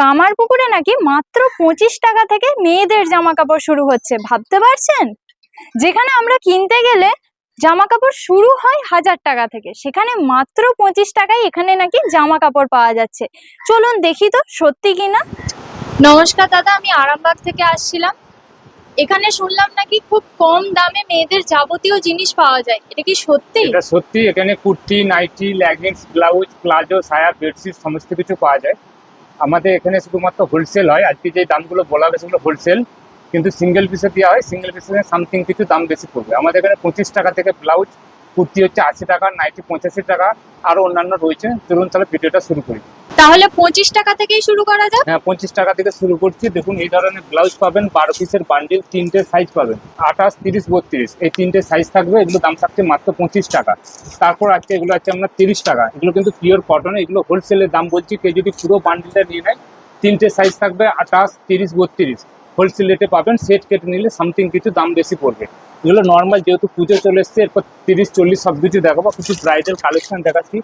কামারপুকুরে নাকি মাত্র পঁচিশ টাকা থেকে মেয়েদের জামা কাপড় শুরু হচ্ছে, ভাবতে পারছেন? যেখানে আমরা কিনতে গেলে জামা কাপড় শুরু হয় হাজার টাকা থেকে, সেখানে মাত্র পঁচিশ টাকায় এখানে নাকি জামা কাপড় পাওয়া যাচ্ছে। চলুন দেখি তো সত্যি কিনা। নমস্কার দাদা, আমি আরামবাগ থেকে আসছিলাম। এখানে শুনলাম নাকি খুব কম দামে মেয়েদের যাবতীয় জিনিস পাওয়া যায়, এটা কি সত্যি? এটা সত্যি, এখানে kurti, nightie leggings blouse palazzo সায়া বেডশিট সমস্ত কিছু পাওয়া যায়। আমাদের এখানে শুধুমাত্র হোলসেল হয়। আজকে যে দামগুলো বলা হয়েছে সেগুলো হোলসেল কিন্তু সিঙ্গেল পিসে দেওয়া হয় সিঙ্গেল পিসে সামথিং কিছু দাম বেশি পড়বে। আমাদের এখানে পঁচিশ টাকা থেকে ব্লাউজ কুর্তি হচ্ছে আশি টাকা নাইটি পঁচাশি টাকা আরও অন্যান্য রয়েছে। চলুন তাহলে ভিডিওটা শুরু করি। তাহলে পঁচিশ টাকা থেকেই শুরু করা যাক। হ্যাঁ পঁচিশ টাকা থেকে শুরু করছি। দেখুন, এই ধরনের ব্লাউজ পাবেন, বারো পিসের বান্ডিল তিনটে সাইজ পাবেন। আঠাশ, তিরিশ, বত্রিশ, এই তিনটে সাইজ থাকবে। এগুলো দাম থাকছে মাত্র পঁচিশ টাকা। তারপর আছে এগুলো আছে আপনার তিরিশ টাকা। এগুলো কিন্তু পিওর কটন এগুলো হোলসেলের দাম বলছি। কেউ যদি পুরো বান্ডিলটা নিয়ে নেয়, তিনটে সাইজ থাকবে, আঠাশ, তিরিশ, বত্রিশ। হোলসেল রেটে পাবেন সেট কেটে নিলে সামথিং কিছু দাম বেশি পড়বে। এগুলো নর্মাল যেহেতু পুজো চলে এসছে, এরপর তিরিশ, চল্লিশ সব কিছু দেখাবো। কিছু ব্রাইডাল কালেকশন দেখাচ্ছি,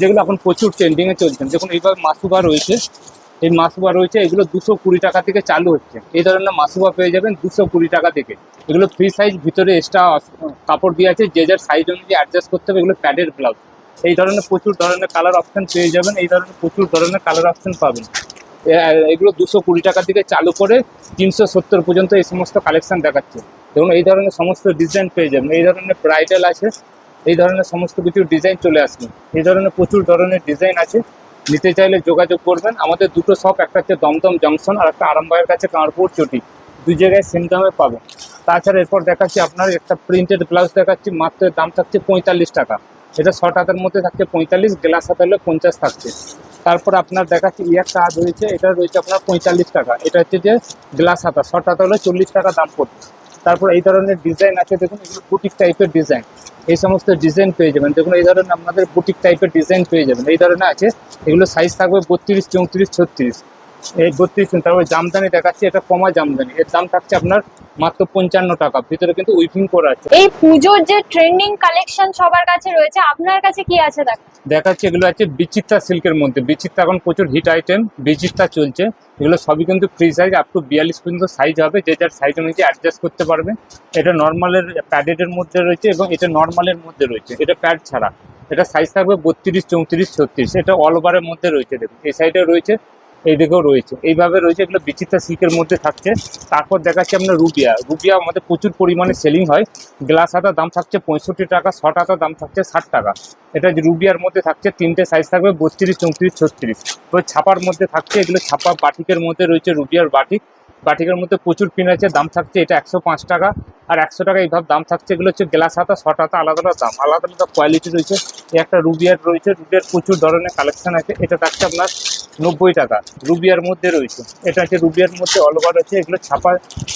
যেগুলো এখন প্রচুর ট্রেন্ডিংয়ে চলছে। দেখুন এইভাবে মাসুবা রয়েছে। এই মাসুবা রয়েছে, এগুলো দুশো কুড়ি টাকা থেকে চালু হচ্ছে। এই ধরনের মাসুবা পেয়ে যাবেন দুশো কুড়ি টাকা থেকে। এগুলো ফ্রি সাইজ ভিতরে এক্সট্রা কাপড় দিয়ে আছে, যে যার সাইজ অনুযায়ী অ্যাডজাস্ট করতে হবে, এগুলো প্যাডের ব্লাউজ এই ধরনের প্রচুর ধরনের কালার অপশান পেয়ে যাবেন, এই ধরনের প্রচুর ধরনের কালার অপশন পাবেন। এগুলো দুশো কুড়ি টাকা থেকে চালু করে তিনশো সত্তর পর্যন্ত এই সমস্ত কালেকশন দেখাচ্ছে। দেখুন, এই ধরনের সমস্ত ডিজাইন পেয়ে যাবেন। এই ধরনের ব্রাইডাল আছে, এই ধরনের সমস্ত কিছু ডিজাইন চলে আসবে। এই ধরনের প্রচুর ধরনের ডিজাইন আছে। নিতে চাইলে যোগাযোগ করবেন। আমাদের দুটো শপ একটা হচ্ছে দমদম জংশন আর একটা আরামবাগের কাছে কাঁড়পুর চটি। দুই জায়গায় সেম দামে পাবেন। তাছাড়া এরপর দেখাচ্ছি আপনার, একটা প্রিন্টেড ব্লাউজ দেখাচ্ছি, মাত্র দাম থাকছে পঁয়তাল্লিশ টাকা। এটা শর্ট হাতের মধ্যে থাকছে পঁয়তাল্লিশ গ্লাস হাতে হলে পঞ্চাশ থাকছে। তারপর আপনার দেখাচ্ছি ইয়ার কাজ রয়েছে, এটা রয়েছে আপনার পঁয়তাল্লিশ টাকা। এটা হচ্ছে যে গ্লাস হাতা শর্ট হাতা হলে চল্লিশ টাকা দাম পড়বে। তারপর এই ধরনের ডিজাইন আছে, দেখুন, এগুলো বুটিক টাইপের ডিজাইন এই সমস্ত ডিজাইন পেয়ে যাবেন। দেখুন, এই ধরনের আপনাদের বুটিক টাইপের ডিজাইন পেয়ে যাবেন। এই ধরনের আছে, এগুলো সাইজ থাকবে বত্রিশ, চৌত্রিশ, ছত্রিশ। এই বত্রিশ তারপরে জামদানি দেখাচ্ছি এটা কমা জামদানি। এর দাম থাকছে আপনার মাত্র পঞ্চান্ন টাকা। ভিতরে কিন্তু উইভিং করা আছে। এই পুজোর যে ট্রেন্ডিং কালেকশন সবার কাছে রয়েছে আপনার কাছে কি আছে দেখ? দেখাচ্ছে এগুলো আছে বিচিত্রা সিল্কের মধ্যে। বিচিত্রা এখন প্রচুর হিট আইটেম বিচিত্রা চলছে। এগুলো সবই কিন্তু ফ্রি সাইজ আপ টু বিয়াল্লিশ পর্যন্ত সাইজ হবে। যে যার সাইজ অনুযায়ী অ্যাডজাস্ট করতে পারবে। এটা নর্মালের প্যাডেডের মধ্যে রয়েছে এবং এটা নর্মালের মধ্যে রয়েছে। এটা প্যাড ছাড়া। এটা সাইজ থাকবে বত্রিশ চৌত্রিশ ছত্রিশ। এটা অল ওভারের মধ্যে রয়েছে। দেখুন এই সাইডে রয়েছে এই দিকেও রয়েছে। এইভাবে রয়েছে, এগুলো বিচিত্রা সিল্কের মধ্যে থাকছে। তারপর দেখাচ্ছি আপনার রুবিয়া। রুবিয়া আমাদের প্রচুর পরিমাণে সেলিং হয়। গ্লাস হাতার দাম থাকছে পঁয়ষট্টি টাকা শর্ট হাতার দাম থাকছে ষাট টাকা। এটা রুবিয়ার মধ্যে থাকছে, তিনটে সাইজ থাকবে, বত্রিশ, চৌত্রিশ, ছত্রিশ। ওই ছাপার মধ্যে থাকছে, এগুলো ছাপা বাটিকের মধ্যে রয়েছে রুবিয়ার বাটিক। বাটিকের মধ্যে প্রচুর পিন আছে, দাম থাকছে এটা একশো পাঁচ টাকা। আর একশো টাকা এইভাবে দাম থাকছে, এগুলো হচ্ছে গ্লাস হাতা শর্ট হাতা, আলাদা আলাদা দাম। আলাদা আলাদা কোয়ালিটি রয়েছে। একটা রুবিয়ার রয়েছে, রুবিয়ার প্রচুর ধরনের কালেকশন আছে। এটা থাকছে আপনার নব্বই টাকা, রুবিয়ার মধ্যে রয়েছে। এটা হচ্ছে রুবিয়ার মধ্যে অল ওভার আছে, এগুলো ছাপা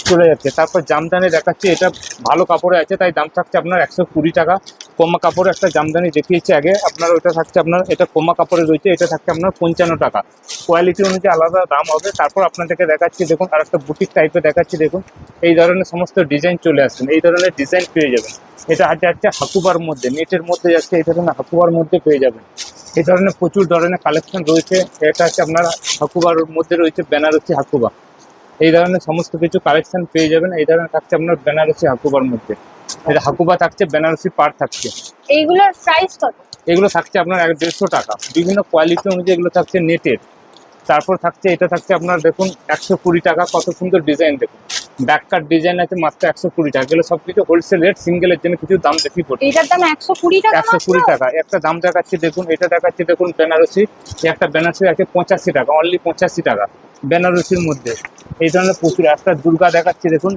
চলে যাচ্ছে। তারপর জামদানি দেখাচ্ছে, এটা ভালো কাপড়ে আছে, তাই দাম থাকছে আপনার একশো কুড়ি টাকা। কমা কাপড়ে একটা জামদানি দেখিয়েছি আগে, আপনার ওইটা থাকছে আপনার, এটা কমা কাপড়ে রয়েছে, এটা থাকছে আপনার পঞ্চান্ন টাকা। কোয়ালিটি অনুযায়ী আলাদা দাম হবে, তারপর আপনাদেরকে দেখাচ্ছি, দেখুন আর একটা বুটিক টাইপের দেখাচ্ছি, দেখুন, এই ধরনের সমস্ত ডিজাইন চলে আসছেন এই ধরনের ডিজাইন পেয়ে যাবেন। এটা আছে হচ্ছে হাকুবার মধ্যে, নেটের মধ্যে যাচ্ছে, এই ধরনের হাকুবার মধ্যে পেয়ে যাবেন। এই ধরনের প্রচুর ধরনের কালেকশন রয়েছে, এটা হচ্ছে আপনার হাকুবার মধ্যে রয়েছে বেনারসি হাকুবা। এই ধরনের সমস্ত কিছু কালেকশন পেয়ে যাবেন, এই ধরনের থাকছে আপনার বেনারসি হাকুবার মধ্যে। এটা হাকুবা থাকছে বেনারসি পার থাকছে। এইগুলোর প্রাইস কত? এগুলো থাকছে আপনার এক দেড়শো টাকা। বিভিন্ন কোয়ালিটি অনুযায়ী এগুলো থাকছে নেটের। তারপর থাকছে এটা থাকছে আপনার দেখুন একশো কুড়ি টাকা। কত সুন্দর ডিজাইন দেখুন। ব্যাককাট ডিজাইন আছে মাত্র একশো কুড়ি টাকা। এগুলো সব কিছু হোলসেল রেট সিঙ্গেলের জন্য কিছু দাম বেশি পড়ছে। এটার দাম একশো কুড়ি টাকা একশো কুড়ি টাকা। একটা দাম দেখাচ্ছি দেখুন এটা দেখাচ্ছে দেখুন বেনারসি। একটা বেনারসি আছে পঁচাশি টাকা অনলি পঁচাশি টাকা। বেনারসির মধ্যে। এই ধরনের প্রচুর। একটা দুর্গা দেখাচ্ছি দেখুন।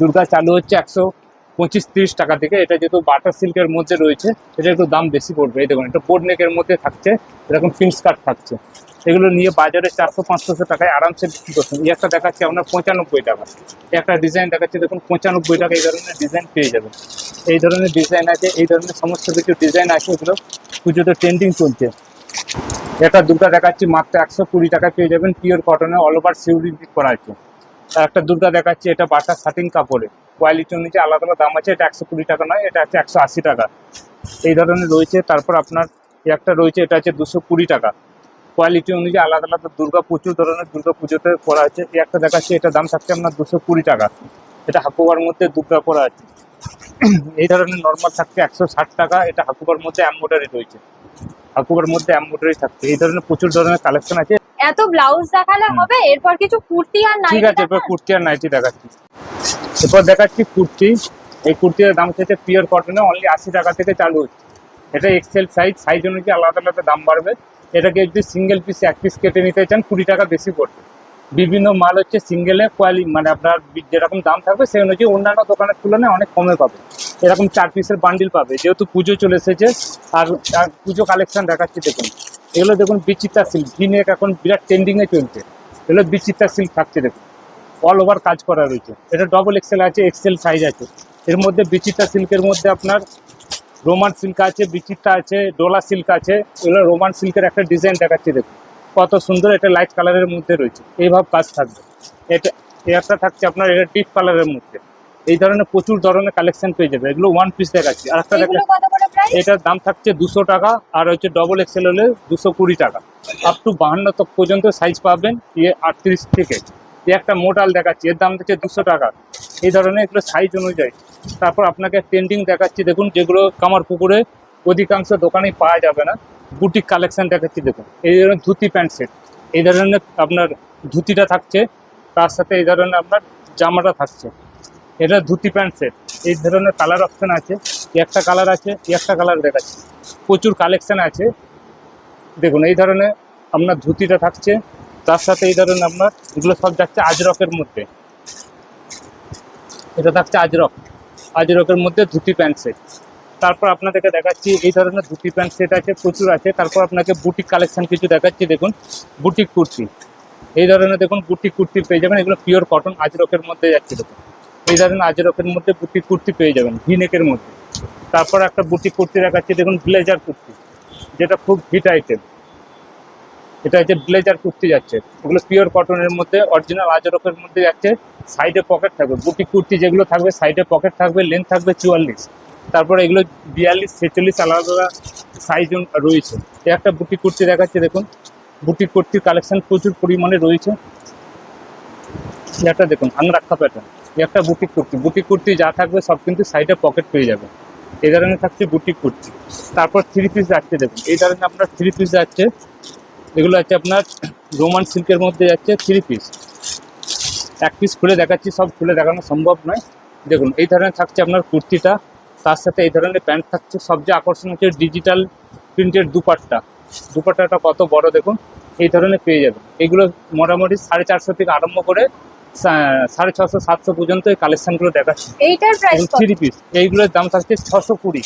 দুর্গা চালু হচ্ছে একশো পঁচিশ তিরিশ টাকা থেকে, এটা যেহেতু বাটার সিল্কের মধ্যে রয়েছে, এটা একটু দাম বেশি পড়বে। এই দেখুন, এটা বোর্ড নেকের মধ্যে থাকছে, এরকম পিন স্কার্ট থাকছে। এগুলো নিয়ে বাজারে চারশো পাঁচশোশো টাকায় আরামসে বিক্রি করছেন। এই একটা দেখাচ্ছে আপনার পঁচানব্বই টাকা। একটা ডিজাইন দেখাচ্ছে, দেখুন, পঁচানব্বই টাকা এই ধরনের ডিজাইন পেয়ে যাবেন। এই ধরনের ডিজাইন আছে, এই ধরনের সমস্ত কিছু ডিজাইন আছে এগুলো। পুজোতে ট্রেন্ডিং চলছে। এটা দুর্গা দেখাচ্ছি, মাত্র একশো কুড়ি টাকা পেয়ে যাবেন পিওর কটনে অল ওভার সিউরি করা আছে। একটা দুর্গা দেখাচ্ছি, এটা বাটার শার্টিং কাপড়ে। কোয়ালিটি অনুযায়ী আলাদা আলাদা দাম আছে এটা একশো কুড়ি টাকা নয় এটা হচ্ছে একশো আশি টাকা। এই ধরনের রয়েছে তারপর আপনার একটা রয়েছে এটা হচ্ছে দুশো কুড়ি টাকা। কোয়ালিটি অনুযায়ী আলাদা আলাদা দুর্গা প্রচুর ধরনের দুর্গা পুজোতে করা আছে এই একটা দেখাচ্ছি এটা দাম থাকছে আপনার দুশো কুড়ি টাকা। এটা হাকুবার মধ্যে দুর্গা করা আছে। এই ধরনের নর্মাল থাকছে একশো ষাট টাকা এটা হাকুবার মধ্যে এম্বোডারি রয়েছে। হাকুবার মধ্যে এম্বোডারি থাকছে। এই ধরনের প্রচুর ধরনের কালেকশন আছে। এত ব্লাউজ দেখালে। হবে? এরপর কিছু কুর্তি আর নাইটি ঠিক আছে এরপর কুর্তি আর নাইটি দেখাচ্ছি। এরপর দেখাচ্ছি কুর্তি। এই কুর্তির দাম হচ্ছে পিওর কটনে অনলি আশি টাকা থেকে চালু হচ্ছে। এটা এক্সেল সাইজ সাইজ অনুযায়ী আলাদা আলাদা দাম বাড়বে। এটাকে যদি সিঙ্গেল পিস এক পিস কেটে নিতে চান, কুড়ি টাকা বেশি পড়বে। বিভিন্ন মাল হচ্ছে সিঙ্গেলে কোয়ালি মানে আপনার যেরকম দাম থাকবে, সেই অনুযায়ী অন্যান্য দোকানের তুলনায় অনেক কমে পাবে। এরকম চার পিসের বান্ডিল পাবে। যেহেতু পুজো চলে এসেছে, আর আর পুজো কালেকশন দেখাচ্ছি, দেখুন। এগুলো দেখুন বিচিত্রা সিল্ক ভিনেক এখন বিরাট ট্রেন্ডিংয়ে চলছে। এগুলো বিচিত্রা সিল্ক থাকছে, দেখুন। অল ওভার কাজ করা রয়েছে। এটা ডবল এক্সেল আছে এক্সেল সাইজ আছে। এর মধ্যে বিচিত্রা সিল্কের মধ্যে আপনার রোমান সিল্ক আছে বিচিত্রা আছে ডোলা সিল্ক আছে। এগুলো রোমান সিল্কের একটা ডিজাইন দেখাচ্ছি দেখুন। কত সুন্দর এটা লাইট কালারের মধ্যে রয়েছে। এইভাবে কাজ থাকবে। এটা একটা থাকছে আপনার এটা ডিপ কালারের মধ্যে। এই ধরনের প্রচুর ধরনের কালেকশন পেয়ে যাবে। এগুলো ওয়ান পিস দেখাচ্ছি। আর একটা দেখা এটার দাম থাকছে দুশো টাকা আর হচ্ছে ডবল এক্সেল হলে দুশো কুড়ি টাকা। আপ টু বাহান্ন তক পর্যন্ত সাইজ পাবেন। ইয়ে আটত্রিশ থেকে। এই একটা মোটাল দেখাচ্ছি, এর দাম হচ্ছে দুশো টাকা। এই ধরনের এগুলো সাইজ অনুযায়ী। তারপর আপনাকে পেন্টিং দেখাচ্ছি, দেখুন যেগুলো কামার পুকুরে অধিকাংশ দোকানেই পাওয়া যাবে না। বুটিক কালেকশন দেখাচ্ছি, দেখুন। এই ধরনের ধুতি প্যান্ট সেট এই ধরনের আপনার ধুতিটা থাকছে, তার সাথে এই ধরনের আপনার জামাটা থাকছে। এটা ধুতি প্যান্ট সেট এই ধরনের কালার অপশান আছে। একটা কালার আছে একটা কালার দেখাচ্ছি। প্রচুর কালেকশান আছে। দেখুন, এই ধরনের আপনার ধুতিটা থাকছে। তার সাথে এই ধরনের আপনার, এগুলো সব যাচ্ছে আজরকের মধ্যে। এটা থাকছে আজরক। আজরকের মধ্যে ধুতি প্যান্ট সেট। তারপর আপনাদেরকে দেখাচ্ছি, এই ধরনের ধুতি প্যান্ট সেট আছে, প্রচুর আছে। তারপর আপনাকে বুটিক কালেকশন কিছু দেখাচ্ছি, দেখুন, বুটিক কুর্তি। এই ধরনের দেখুন, বুটিক কুর্তি পেয়ে যাবেন। এগুলো পিওর কটন আজরকের মধ্যে যাচ্ছে দেখুন। এই ধরনের আজরকের মধ্যে বুটিক কুর্তি পেয়ে যাবেন, ভিনেকের মধ্যে। তারপর একটা বুটিক কুর্তি দেখাচ্ছি, দেখুন, ব্লেজার কুর্তি, যেটা খুব হিট আইটেম এটা হচ্ছে ব্লেজার কুর্তি যাচ্ছে। এগুলো পিওর কটনের মধ্যে অরিজিনাল আজরকের মধ্যে যাচ্ছে। সাইডে পকেট থাকবে। বুটিক কুর্তি যেগুলো থাকবে সাইডে পকেট থাকবে লেন্থ থাকবে চুয়াল্লিশ। তারপরে এগুলো বিয়াল্লিশ, ছেচল্লিশ আলাদা আলাদা সাইজ রয়েছে। এই একটা বুটিক কুর্তি দেখাচ্ছে, দেখুন। বুটিক কুর্তির কালেকশন প্রচুর পরিমাণে রয়েছে। একটা দেখুন আংরাক্ষা প্যাটার্ন একটা বুটিক কুর্তি। বুটিক কুর্তি যা থাকবে, সব কিন্তু সাইডে পকেট পেয়ে যাবে। এই ধরনের থাকছে বুটিক কুর্তি। তারপর থ্রি পিস যাচ্ছে, দেখুন। এই ধরনের আপনার থ্রি পিস যাচ্ছে। এগুলো আছে আপনার রোমান সিল্কের মধ্যে যাচ্ছে থ্রি পিস এক পিস খুলে দেখাচ্ছি সব খুলে দেখানো সম্ভব নয়। দেখুন এই ধরনের থাকছে আপনার কুর্তিটা তার সাথে এই ধরনের প্যান্ট থাকছে। সবচেয়ে আকর্ষণ হচ্ছে ডিজিটাল প্রিন্টের দুপাট্টা দুপাট্টাটা কত বড় দেখুন এই ধরনের পেয়ে যাবেন। এগুলো মোটামুটি সাড়ে চারশো থেকে আরম্ভ করে সাড়ে ছশো সাতশো পর্যন্ত এই কালেকশনগুলো দেখাচ্ছি। থ্রি পিস এইগুলোর দাম থাকছে ছশো কুড়ি।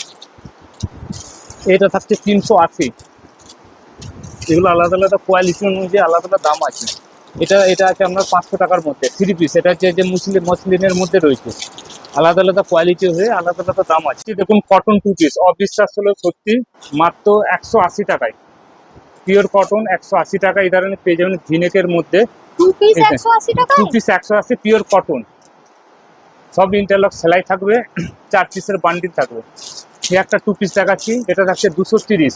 এটা থাকছে তিনশো আশি। এগুলো আলাদা আলাদা কোয়ালিটি অনুযায়ী আলাদা আলাদা দাম আছে। এটা এটা আছে আপনার পাঁচশো টাকার মধ্যে থ্রি পিস এটা হচ্ছে যে মুসলিম মসলিনের মধ্যে রয়েছে। আলাদা আলাদা কোয়ালিটি হয়ে আলাদা আলাদা দাম আছে। দেখুন কটন টু পিস অবিশ্বাস হলো সত্যি মাত্র একশো আশি টাকায়। পিওর কটন একশো আশি টাকা এই ধরনের পেয়ে যাবেন ভিনেকের মধ্যে। টু পিস একশো আশি পিওর কটন সব ইন্টারলক সেলাই থাকবে চার পিসের বান্ডিল থাকবে। এই একটা টু পিস দেখাচ্ছি। এটা থাকছে দুশো তিরিশ।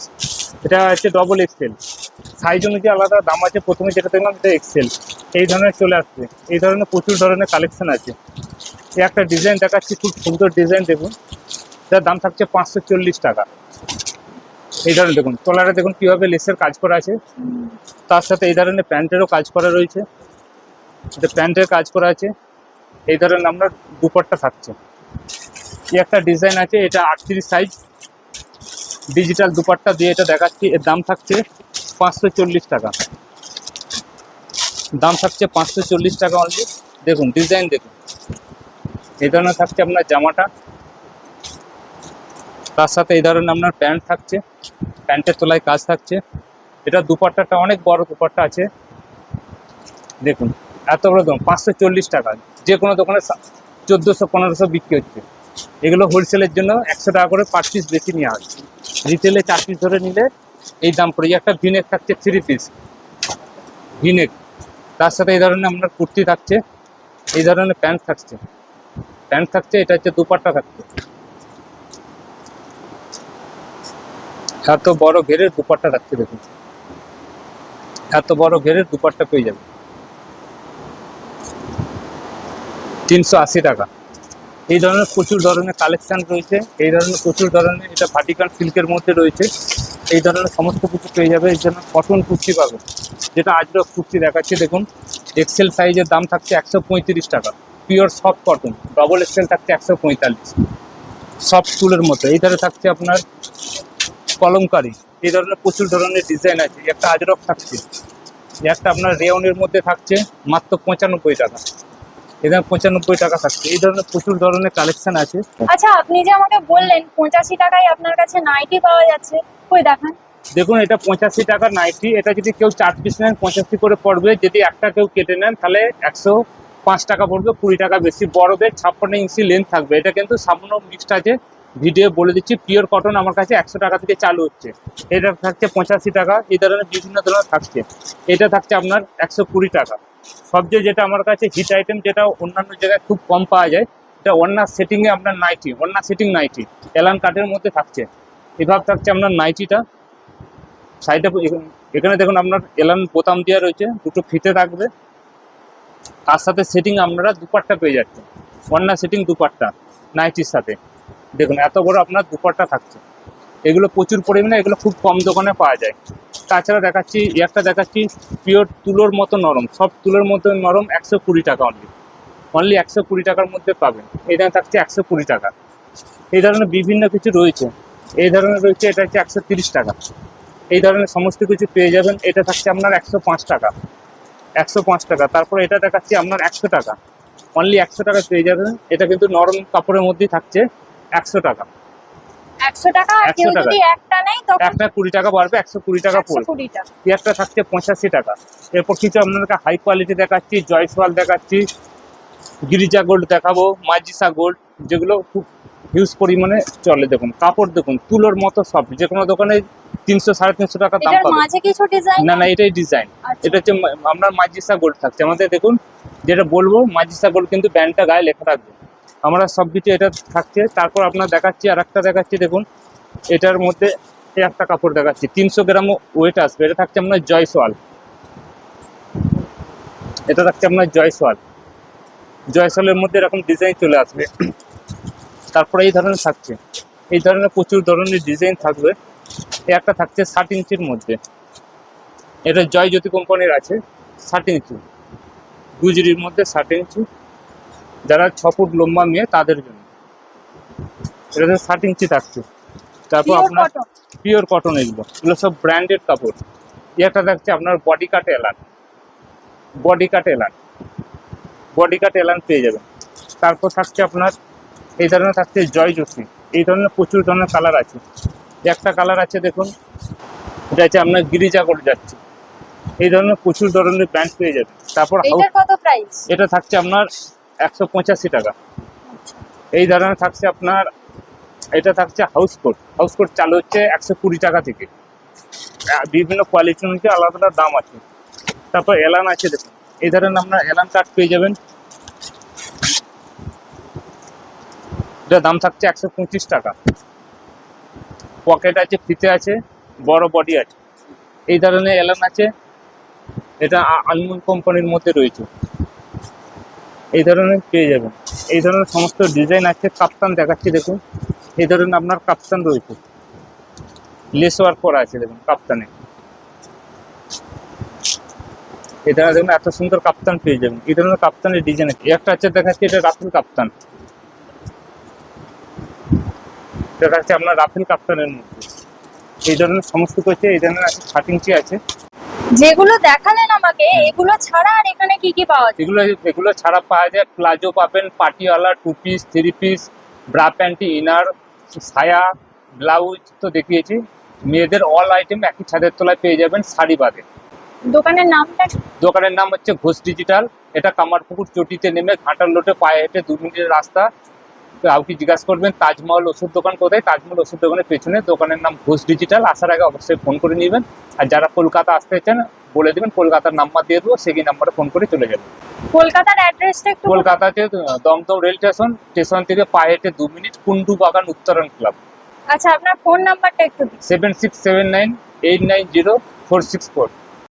এটা হচ্ছে ডবল এক্সেল সাইজ অনুযায়ী আলাদা, দাম আছে প্রথমে যেটা দেখলাম, এটা এক্সেল এই ধরনের চলে আসবে এই ধরনের প্রচুর ধরনের কালেকশন আছে। এই একটা ডিজাইন দেখাচ্ছি, খুব সুন্দর ডিজাইন দেখুন। যার দাম থাকছে পাঁচশো চল্লিশ টাকা। এই ধরনের দেখুন তলারে দেখুন কীভাবে লেসের কাজ করা আছে। তার সাথে এই ধরনের প্যান্টেরও কাজ করা রয়েছে। এটা প্যান্টের কাজ করা আছে। এই ধরনের আমরা দুপাট্টা থাকছে। এই একটা ডিজাইন আছে, এটা আটত্রিশ সাইজ ডিজিটাল দুপাট্টা দিয়ে এটা দেখাচ্ছি, এর দাম থাকছে পাঁচশো চল্লিশ টাকা। দাম থাকছে পাঁচশো চল্লিশ টাকা অনলি দেখুন ডিজাইন দেখুন। এই ধরনের থাকছে আপনার জামাটা। তার সাথে এই ধরনের আপনার প্যান্ট থাকছে। প্যান্টের তলায় কাজ থাকছে। এটা দুপাট্টাটা অনেক বড় দুপাট্টা আছে। দেখুন, এত বড় দাম, পাঁচশো চল্লিশ টাকা। যে কোনো দোকানে চোদ্দোশো পনেরোশো বিক্রি হচ্ছে। এগুলো হোলসেলের জন্য একশো টাকা করে পার পিস বেশি নেওয়া হয় রিটেলে চার পিস ধরে নিলে এই দাম পড়ে। একটা ভিনেক থাকছে থ্রি পিস ভিনেক। তার সাথে এই ধরনের আপনার কুর্তি থাকছে, এই ধরনের প্যান্ট থাকছে। প্যান্ট থাকছে, এটা হচ্ছে দুপাট্টা থাকছে। এত বড় ঘেরের দুপাট্টা থাকছে দেখুন। এত বড় ঘেরের দুপাট্টা পেয়ে যাবে। তিনশো আশি টাকা। এই ধরনের প্রচুর ধরনের কালেকশান রয়েছে। এই ধরনের প্রচুর ধরনের এটা ভাটিকান সিল্কের মধ্যে রয়েছে। এই ধরনের সমস্ত কিছু পেয়ে যাবে, এই জন্য কটন কুর্তি পাবে। যেটা আজরক কুর্তি দেখাচ্ছি, দেখুন। এক্সেল সাইজের দাম থাকছে একশো পঁয়ত্রিশ টাকা। Pure soft cotton double XL থাকছে একশো পঁয়তাল্লিশ। সফট চুলের মতো এই ধারে থাকছে আপনার কলমকারি। এই ধরনের প্রচুর ধরনের ডিজাইন আছে। একটা আজরক থাকছে। একটা আপনার রেওনের মধ্যে থাকছে মাত্র পঁচানব্বই টাকা। এখানে পঁচানব্বই টাকা থাকছে। এই ধরনের প্রচুর ধরনের কালেকশন আছে। আচ্ছা আপনি যে আমাকে বললেন পঁচাশি টাকায় আপনার কাছে নাইটি পাওয়া যাচ্ছে কই দেখান? দেখুন এটা পঁচাশি টাকা নাইটি এটা যদি কেউ চার পিস নেন পঁচাশি করে পড়বে। যদি একটা কেউ কেটে নেন তাহলে একশো পাঁচ টাকা পড়বে কুড়ি টাকা বেশি। বড়দের ছাপ্পান্ন ইঞ্চি লেন্থ থাকবে। এটা কিন্তু সামান্য মিক্সড আছে। ভিডিও বলে দিচ্ছি পিওর কটন আমার কাছে একশো টাকা থেকে চালু হচ্ছে। এটা থাকছে পঁচাশি টাকা। এই ধরনের বিভিন্ন ধরনের থাকছে। এটা থাকছে আপনার একশো কুড়ি টাকা। সবচেয়ে যেটা আমার কাছে হিট আইটেম যেটা অন্যান্য জায়গায় খুব কম পাওয়া যায়, এটা অন্যার সেটিংয়ে আপনার নাইটি অন্যার সেটিং নাইটি এলান কাঠের মধ্যে থাকছে। এভাবে থাকছে আপনার নাইটিটা সাইডে এখানে দেখুন আপনার এলান বোতাম দেওয়া রয়েছে, দুটো ফিতে থাকবে। তার সাথে সেটিং আপনারা দুপাট্টা পেয়ে যাচ্ছেন। ওয়ান্না সেটিং দুপাট্টা নাইটির সাথে। দেখুন, এত বড় আপনার দুপাট্টা থাকছে। এগুলো প্রচুর পরিমাণে, এগুলো খুব কম দোকানে পাওয়া যায়। তাছাড়া দেখাচ্ছি একটা দেখাচ্ছি পিওর তুলোর মতো নরম, সব তুলোর মতো নরম একশো কুড়ি টাকা অনলি অনলি একশো কুড়ি টাকার মধ্যে পাবেন। এই থাকছে একশো কুড়ি টাকা। এই ধরনের বিভিন্ন কিছু রয়েছে। এই ধরনের রয়েছে, এটা হচ্ছে একশো তিরিশ টাকা। এই ধরনের সমস্ত কিছু পেয়ে যাবেন, এটা থাকছে আপনার একশো পাঁচ টাকা। একশো পাঁচ টাকা। তারপর এটা দেখাচ্ছি, আপনার একশো টাকা। অনলি একশো টাকা পেয়ে যাবেন। এটা কিন্তু নরম কাপড়ের মধ্যেই থাকছে, একশো টাকা। একশো টাকা আর কেউ যদি একটা নেয় তখন একটা কুড়ি টাকা বাড়বে একশো কুড়ি টাকা পড়বে। কুড়ি থাকছে পঁচাশি টাকা। এরপর কিছু আপনাদেরকে হাই কোয়ালিটি দেখাচ্ছি জয়সওয়াল দেখাচ্ছি গিরিজা গোল্ড দেখাবো মাজিসা গোল্ড যেগুলো খুব হিউজ পরিমাণে চলে। দেখুন কাপড় দেখুন তুলোর মতো সব যে কোনো দোকানে তিনশো সাড়ে তিনশো টাকা দাম পাবে। না না এটাই ডিজাইন এটা হচ্ছে আপনার মাজিসা গোল্ড থাকছে। আমাদের দেখুন যেটা বলব মাজিসা গোল্ড কিন্তু ব্যান্ডটা গায়ে লেখা থাকবে। আমরা সব কিছু এটা থাকছে। তারপর আপনার দেখাচ্ছি আর একটা দেখাচ্ছি, দেখুন। এটার মধ্যে একটা কাপড় দেখাচ্ছি। তিনশো গ্রাম ওয়েট আসবে। এটা থাকছে আপনার জয়সওয়াল। এটা থাকছে আপনার জয়সওয়াল। জয়সওয়ালের মধ্যে এরকম ডিজাইন চলে আসবে। তারপরে এই ধরনের থাকছে। এই ধরনের প্রচুর ধরনের ডিজাইন থাকবে। একটা থাকছে ষাট ইঞ্চির মধ্যে। এটা জয় জ্যোতি কোম্পানির আছে, ষাট ইঞ্চি। গুজরির মধ্যে ষাট ইঞ্চি। যারা ছ ফুট লম্বা মেয়ে তাদের জন্য। এটাতে ষাট ইঞ্চি থাকছে। তারপর আপনার পিওর কটন এগুলো। এগুলো সব ব্র্যান্ডেড কাপড়। একটা থাকছে আপনার বডি কাট এলান বডি কাট এলান বডি কাট এলান পেয়ে যাবেন। তারপর থাকছে আপনার এই ধরনের থাকছে জয় জ্যোতি এই ধরনের প্রচুর ধরনের কালার আছে। একটা কালার আছে দেখুন। এটা হচ্ছে আপনার গিরিজা করে যাচ্ছে। এই ধরনের প্রচুর ধরনের ব্র্যান্ড পেয়ে যাবেন। তারপর এটা থাকছে আপনার একশো পঁচাশি টাকা। এই ধরনের থাকছে আপনার, এটা থাকছে হাউস কোট হাউস কোট চালু হচ্ছে একশো কুড়ি টাকা থেকে। বিভিন্ন কোয়ালিটি অনুযায়ী আলাদা আলাদা দাম আছে। তারপর এলান আছে দেখুন। এই ধরনের আপনার এলান কাঠ পেয়ে যাবেন। এটার দাম থাকছে একশো পঁচিশ টাকা। পকেট আছে, ফিতে আছে, বড় বডি আছে। এই ধরনের এলান আছে। এটা আ- আনমোল কোম্পানির মধ্যে রয়েছে। এই ধরনের পেয়ে যাবেন। এই ধরনের সমস্ত ডিজাইন আছে কাপ্তান দেখাচ্ছি দেখুন। এই ধরনের আপনার কাপ্তান রয়েছে। লেস ওয়ার্ক করা আছে দেখুন কাপ্তানে এই ধরনের দেখুন, এত সুন্দর কাপ্তান পেয়ে যাবেন। এই ধরনের কাপ্তানের ডিজাইন আছে। একটা আছে দেখাচ্ছি, এটা রাফেল কাপ্তান হচ্ছে আপনার রাফেল কাপ্তানের মধ্যে। এই ধরনের সমস্ত কিছু এই ধরনের আছে ইঞ্চি আছে। যেগুলো দেখালেন আমাকে এগুলো ছাড়া আর এখানে কি কি পাওয়া যায়? এগুলো এগুলো ছাড়া পাওয়া যায় প্লাজো পাবেন Patiwala two piece three piece bra panty inner সায়া ব্লাউজ তো দেখিয়েছি। মেয়েদের অল আইটেম একই ছাদের তলায় পেয়ে যাবেন শাড়ি বাদে। দোকানের নামটা? দোকানের নাম হচ্ছে ঘোষ ডিজিটাল এটা কামারপুকুর চটিতে নেমে ঘাটার লোটে পায়ে হেঁটে দু মিনিটের রাস্তা। কাউকে জিজ্ঞাসা করবেন তাজমহল ওষুধ দোকান কোথায়? তাজমহল ওষুধ দোকানের পেছনে দোকানের নাম ঘোষ ডিজিটাল আসার আগে অবশ্যই ফোন করে নেবেন। আর যারা কলকাতা আসতে চান বলে দেবেন কলকাতার নাম্বার দিয়ে দেবো সেই নাম্বারে ফোন করে চলে যাবেন। কলকাতার অ্যাড্রেসটা একটু কলকাতাতে দমদম রেল স্টেশন স্টেশন থেকে পায়ে হেঁটে দু মিনিট কুন্ডু বাগান উত্তরণ ক্লাব আচ্ছা আপনার ফোন নাম্বারটা একটু দিন। Seven six seven nine eight nine zero four six four